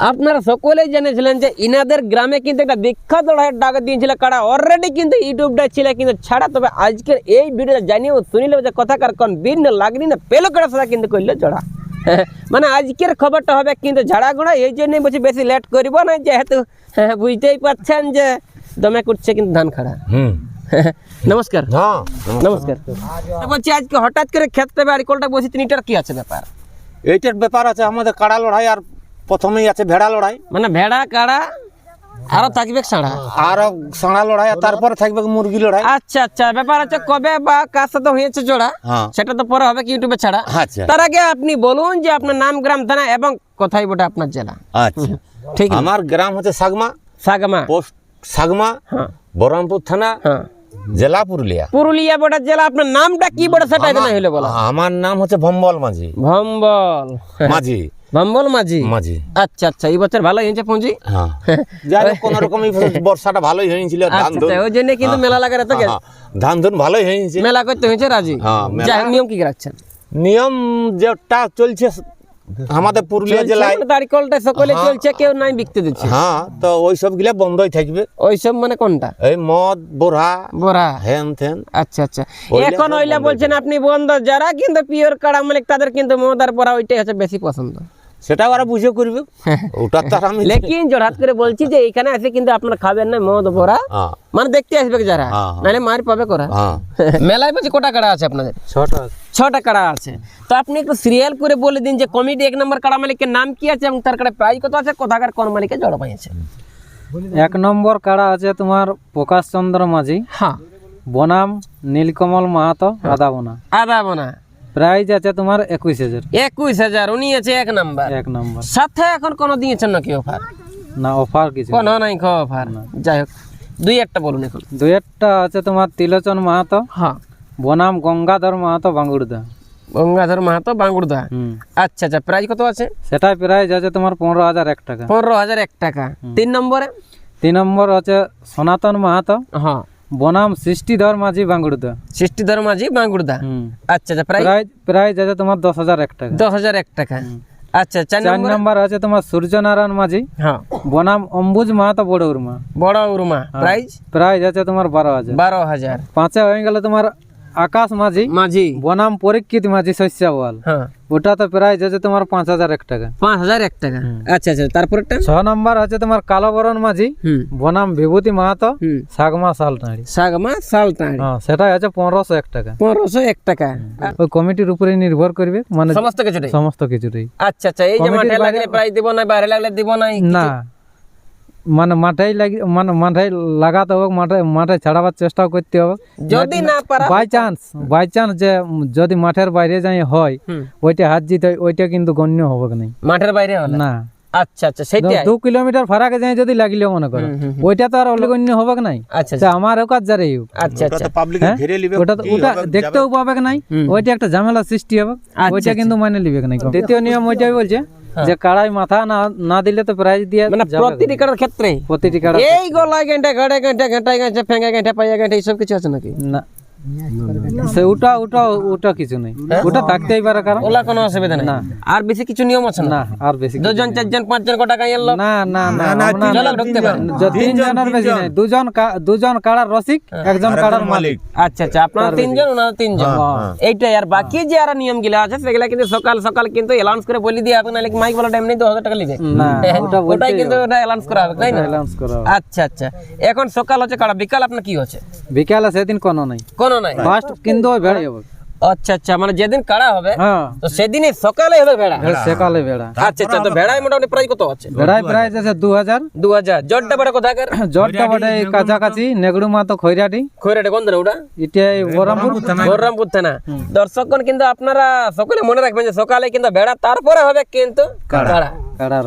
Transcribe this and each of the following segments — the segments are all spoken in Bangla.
আপনারা সকলেই জেনেছিলেন যে ইনাদের গ্রামে কিন্তু একটা বিখ্যাত লড়াইয়ের ডাক দিয়েছিল কারা অলরেডি কিন্তু ইউটিউবটা ছিল কিন্তু ছাড়া। তবে আজকের এই ভিডিওটা জানিয়েও শুনিলে যে কথাকার কোন বিন লাগনি না পেল কারা সেটা কিন্তু করল জড়া। মানে আজকের খবরটা হবে কিন্তু ঝাড়াগুড়া এই জন্যই বলছি বেশি লেট করব না যেহেতু বুঝতেই পারছেন যে দমে করছে কিন্তু ধান খাড়া। হুম। নমস্কার। নমস্কার। বলছি আজকে হঠাৎ করে খেতে বাড়ি কলটা বসে তিনটার কি আছে ব্যাপার? এইটার ব্যাপার আছে আমাদের কাড়া লড়াই আর প্রথমেই আছে ভেড়া লড়াই। মানে ভেড়া কাড়া আরও থাকবে ছাড়া আর সাঁড়া লড়াই আর তারপরে থাকবে মুরগি লড়াই। আচ্ছা আচ্ছা ব্যাপার আছে কবে বা কার সাথে হয়েছে জোড়া হ্যাঁ। সেটা তো পরে হবে কি ইউটিউবে ছাড়া। আচ্ছা। তার আগে আপনি বলুন যে আপনার নাম গ্রাম থানা এবং কোথায় বটে আপনার জেলা। আচ্ছা। ঠিক আমার গ্রাম হচ্ছে সাগমা। সাগমা। পোস্ট সাগমা হ্যাঁ। বহরমপুর থানা হ্যাঁ। জেলা পুরুলিয়া। পুরুলিয়া বটে জেলা আপনার নামটা কি বটে সেটা হইলে বলা। আমার নাম হচ্ছে ভম্বল মাঝি। ভম্বল। মাঝি। ভম্বল মাঝি? মাঝি। আচ্ছা আচ্ছা এই বছর ভালো হয়েছে পুঁজি? হ্যাঁ। যাই হোক কোন রকম বর্ষাটা ভালোই হয়েছিল ধান আচ্ছা আচ্ছা, ওই জন্য কিন্তু মেলা লাগার এত হ্যাঁ, ধান ধুন ভালোই হয়েছে মেলা করতে হয়েছে রাজি? হ্যাঁ, যাই নিয়ম কি রাখছেন? নিয়ম যেটা চলছে আমাদের পুরুলিয়া জেলায় সকলে হ্যাঁ। চলছে কেউ নাই বিকতে দিচ্ছে। হ্যাঁ তো ওই সব গিলা বন্ধই থাকবে। ওইসব মানে কোনটা? এই মদ বোরা বড়া হেন থেন। আচ্ছা আচ্ছা। এখন ওইলা বলছেন আপনি বন্ধ যারা কিন্তু পিওর কাড়া মালিক তাদের কিন্তু মদার পরা ওইটাই হচ্ছে বেশি পছন্দ। সেটা ওরা বুঝে করবে। ওটা তো আমি লেকিন জোড়াত করে বলছি যে এখানে আসে কিন্তু আপনারা খাবেন না মদ ভরা হ্যাঁ। মানে দেখতে আসবে যারা। হ্যাঁ, হ্যাঁ। নাহলে মার পাবে করা। মেলায় বলছি কোটা কাড়া আছে আপনাদের? ছটা ছটা কাড়া আছে। তো আপনি একটু সিরিয়াল করে বলে দিন যে কমিটি এক নম্বর কাড়া মালিকের নাম কি আছে এবং তার কাড়া প্রাইস কত আছে কোথাকার কোন মালিকের জড় পাইছে এক নম্বর কাড়া আছে তোমার প্রকাশ চন্দ্র মাঝি হ্যাঁ। বনাম নীলকমল মাহাতো আদা বোনা। প্রাইজ আছে তোমার একুশ হাজার। একুশ হাজার উনি আছে এক নাম্বার। এক নম্বর। সাথে এখন কোনো দিয়েছেন নাকি অফার না অফার কিছু না। কোনো নাই। খো অফার যাই হোক দুই একটা বলুন এখন। দুই একটা আছে তোমার তিলোচন মাহাতো হ্যাঁ। বনাম গঙ্গাধর মাহাতো বাঙ্গুড়দা গঙ্গাধর মাহাতো বাঙ্গুড়দা আচ্ছা আচ্ছা প্রাইস কত আছে? সেটাই প্রাইজ আছে তোমার পনেরো হাজার এক টাকা। পনেরো হাজার এক টাকা। তিন নম্বরে? তিন নম্বর আছে সনাতন মাহাতো হ্যাঁ। বনাম সৃষ্টিধর মাঝি বাঙ্গুড়দা সৃষ্টিধর মাঝি বাঙ্গুড়দা আচ্ছা আচ্ছা প্রাইস প্রাইজ প্রাইজ আছে তোমার দশ হাজার এক টাকা। দশ হাজার এক টাকা। আচ্ছা চার নম্বর আছে তোমার সূর্যনারায়ণ মাঝি হ্যাঁ। বনাম অম্বুজ মাহাতো বড় উর্মা। বড় উরমা। প্রাইস প্রাইজ আছে তোমার বারো হাজার। বারো হাজার। পাঁচে হয়ে গেলে তোমার আকাশ মাঝি মাঝি। বনাম পরীক্ষিত মাঝি শস্যাওয়াল। হ্যাঁ। ওটা তো প্রাইজ আছে তোমার পাঁচ হাজার এক টাকা। পাঁচ হাজার এক টাকা। আচ্ছা আচ্ছা তারপরটা ছ নম্বর আছে তোমার কালোবরণ মাঝি বনাম বিভূতি মাহাতো সাগমা সালটাঁড়ি সাগমা সালতাড়ি। হ্যাঁ সেটাই আছে পনেরোশো এক টাকা। পনেরোশো এক টাকা। ওই কমিটির উপরে নির্ভর করবে মানে সমস্ত কিছুটাই সমস্ত কিছুটাই আচ্ছা আচ্ছা এই যে মাঠে লাগলে প্রাইস দিব না বাইরে লাগলে দিব না না মানে মাঠেই লাগি মানে মাঠে লাগাতে হবে মাঠে মাঠে ছাড়াবার চেষ্টাও করতে হবে। যদি না পারা বাই চান্স বাই চান্স যে যদি মাঠের বাইরে যাই হয় ওইটা হাত জিতে ওইটা কিন্তু গণ্য হবে না। মাঠের বাইরে হলে না? আচ্ছা আচ্ছা সেটাই। দু কিলোমিটার ফারাকে যাই যদি লাগিলেও মনে করো ওইটা তো আর অলিগণ্য হবে নাই আচ্ছা আমার হোক আর যারে আচ্ছা আচ্ছা। পাবলিক হ্যাঁ? ঘিরে নিবে ওটা তো- ওটা দেখতেও পাবে নাই ওইটা একটা ঝামেলা সৃষ্টি হবে। আচ্ছা, ওইটা কিন্তু মানে লিবে নাই দ্বিতীয় নিয়ম ওইটাই বলছে যে কাড়াই মাথা না না দিলে তো প্রাইজ দিয়ে মানে প্রতিটি কাড়ার ক্ষেত্রে? প্রতিটি কাড়া এই গলায় গেঁটে ঘাড়ে গেঁটে ঘেঁটায় গেঁটে ফেঙ্গে গেঁটে পাইয়া গেঁটে এইসব কিছু আছে নাকি? না। ওটা ওটা ওটা কিছু নেই। ওটা থাকতেই পারে কারণ ওলা কোনো অসুবিধা নেই? না। আর বেশি কিছু নিয়ম আছে না? না আর বেশি দুজন চারজন পাঁচজন কটা গাইয়ের লোক? না না না আমরা- চলো ঢুকতে পারে। য- তিন জনের বেশি নেই। দুজন দুজন কাড়ার রসিক একজন কাড়ার মালিক। আচ্ছা আচ্ছা আপনারা তিনজন ওনারা তিনজন। এইটাই আর বাকি যে আর নিয়মগুলো আছে সেগুলা কিন্তু সকাল সকাল কিন্তু অ্যালাউন্স করে বলি দিয়ে মাইক বলা টাইম নেই টাকা লিবে? না ওটা ওটাই কিন্তু ওটা অ্যালাউন্স করা হবে তাই না? অ্যালাউন্স করা আচ্ছা আচ্ছা। এখন সকাল হচ্ছে কারা? বিকাল আপনার কি হচ্ছে? বিকালে সেদিন কোনো নাই। কোনো নাই। ফার্স্ট কিন্তু ওই ভেড়াই হবে। আচ্ছা আচ্ছা মানে যেদিন কাড়া হবে হ্যাঁ। তো সেদিনই সকালে হবে ভেড়া। সেকালে ভেড়া। আচ্ছা আচ্ছা তো ভেড়ায় মোটামুটি প্রাইস কত আছে? ভেড়াই প্রাইস আছে দু হাজার দু হাজার জটটা বেড়া কোথাকার? জটটা বটে এই কাছাকাছি নেগড়ু মাতো খৈরাটি। খৈরাটে কোন দিন ওটা? এটা এই বহরমপুর। থানা। দর্শকগণ কিন্তু আপনারা সকলে মনে রাখবেন যে সকালে কিন্তু ভেড়া তারপরে হবে কিন্তু কাড়া।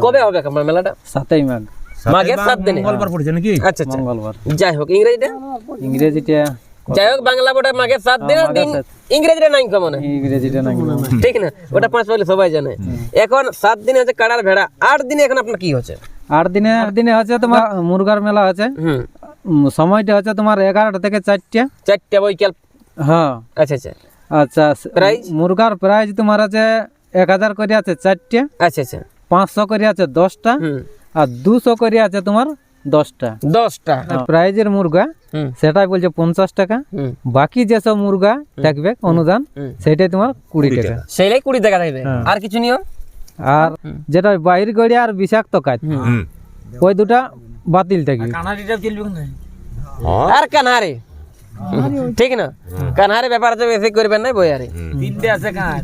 কবে হবে মেলাটা? সাতই মাঘ। মাঘের সাত দিনে। পড়ছে নাকি? আচ্ছা আচ্ছা। মঙ্গলবার। যাই হোক ইংরেজিটা? ইংরেজিটা যাই হোক বাংলা বটে মাঘের সাত দিনের দিন ইংরেজিটা নাই কমনে। ইংরেজিটা নাকি ঠিক না? ওটা পাঁচ পাঁচ সবাই জানে। এখন সাত দিনে হচ্ছে কাড়ার ভেড়া। আট দিনে এখন আপনার কি হচ্ছে? আট দিনে আট দিনে হচ্ছে তোমার মুরগার মেলা আছে সময়টা হচ্ছে তোমার এগারোটা থেকে চারটা। চারটা বৈকাল হ্যাঁ। আচ্ছা আচ্ছা। আচ্ছা Price? মুরগার প্রাইজ তোমার আছে এক হাজার করে আছে চারটে। আচ্ছা আচ্ছা। পাঁচশো করে আছে দশটা। আর দুশো করে আছে তোমার দশটা। দশটা। প্রাইজের মুরগা সেটাই বলছে পঞ্চাশ টাকা। বাকি যেসব মুরগা থাকবে অনুদান সেটাই তোমার কুড়ি টাকা। সেটাই কুড়ি টাকা থাকবে। হ্যাঁ। আর কিছু নিয়ম আর যেটা বাইর গড়িয়া আর বিষাক্ত কাজ ওই দুটা বাতিল থাকবে আর কানহারে ঠিক না? কানহারে ব্যাপার আছে বেশি করবেন না বই আরে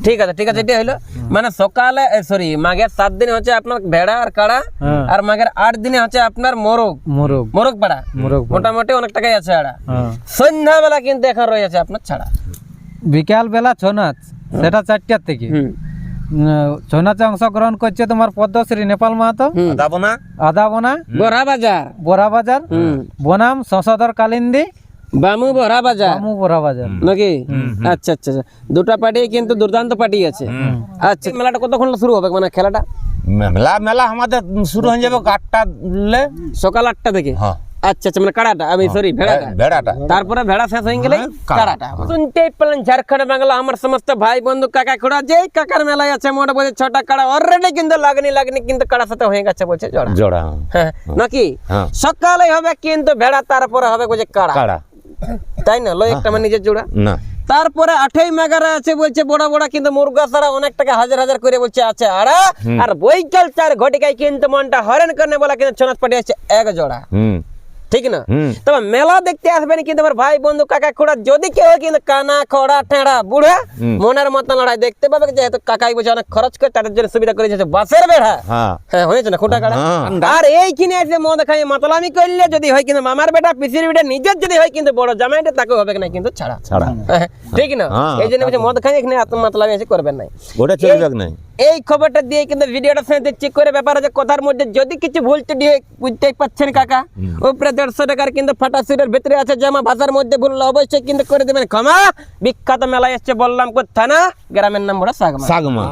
ঠিক আছে ঠিক আছে এটা হলো মানে সকালে সরি মাঘের সাত দিনে হচ্ছে আপনার ভেড়া আর কাড়া হ্যাঁ। আর মাঘের আট দিনে হচ্ছে আপনার মোরগ। মোরগ। মোরগ পাড়া। মোরগ মোটামুটি অনেক টাকাই আছে আড়া। হ্যাঁ। সন্ধ্যাবেলা কিন্তু এখন রয়েছে আপনার ছাড়া। বিকাল বেলা ছৌ নাচ সেটা চারটার থেকে। ছৌ নাচে অংশগ্রহণ করছে তোমার পদ্মশ্রী নেপাল মাহাতো। হুম। যাব না আদা বনা। বড়া বাজার। বড়া বাজার। বনাম শশধর কালিন্দি। বামু বড়া বাজার? আমু বড়া বাজার। নাকি? আচ্ছা আচ্ছা আচ্ছা। দুটা পার্টি কিন্তু দুর্দান্ত পার্টি আছে। আচ্ছা মেলাটা কতক্ষণ শুরু হবে মানে খেলাটা? মেলা মেলা আমাদের শুরু হয়ে যাবে আটটা লে। সকাল আটটা থেকে? হ্যাঁ। আচ্ছা আচ্ছা মানে কাড়াটা? আমি সরি ভেড়াটা। ভেড়াটা। তারপরে ভেড়া শেষ হয়ে গেলে কাড়াটা। শুনতেই পেলেন ঝাড়খণ্ড বাংলা আমার সমস্ত ভাই বন্ধু কাকা খোড়া যে কাকার মেলায় আছে মোটা বলছে ছটা কাড়া। অলরেডি কিন্তু লাগনি লাগনি কিন্তু সাথে হয়ে গেছে বলছে জড়া। জোড়া হ্যাঁ নাকি? হ্যাঁ। সকালে হবে কিন্তু ভেড়া তারপরে হবে বলছে কাড়া। কাড়া। তাই না? লয় একটা মানে নিজের জোড়া? না। তারপরে আঠাই মেগারা আছে বলছে বড় বড় কিন্তু মুরগা সারা অনেক টাকা হাজার হাজার করে বলছে আছে আর আর বৈকাল চার ঘটিকায় কিন্তু মনটা হরেন করে বলা কিন্তু ছনাথ পাটি আছে এক জোড়া। হুম। ঠিক না? তবে মেলা দেখতে আসবেন কিন্তু আমার ভাই বন্ধু কাকা খোড়া যদি কেউ কিন্তু কানা খোড়া ঠেড়া বুড়া মনের মতো লড়াই দেখতে পাবে যেহেতু কাকাই বলছে অনেক খরচ করে তাদের জন্য সুবিধা করে দিয়েছে বাসের বেড়া। হ্যাঁ। হ্যাঁ হয়েছে না খোটা কাড়া হ্যাঁ। আর এই কিনে এসে মদ খাই মাতলামি করলে যদি হয় কিন্তু মামার বেটা পিসির বেটা নিজের যদি হয় কিন্তু বড় জামাইটা তাকে হবে না কিন্তু ছাড়া। ছাড়া। হ্যাঁ, ঠিক না। এই জন্য মদ খাই এখানে আত্ম মাতলামি এসে করবেন নাই। ওটা চলবে নাই। এই খবরটা দিয়ে কিন্তু ভিডিওটা শুনে চেক করে ব্যাপার আছে কথার মধ্যে যদি কিছু ভুল ত্রুটি বুঝতে বুঝতেই পাচ্ছেন কাকা উপরে দেড়শো টাকার কিন্তু ফাটা সিটের ভিতরে আছে জামা ভাষার মধ্যে ভুল অবশ্যই কিন্তু করে দেবেন। ক্ষমা। বিখ্যাত মেলায় এসছে বললাম থানা গ্রামের নাম বড় সাগমা। সাগমা।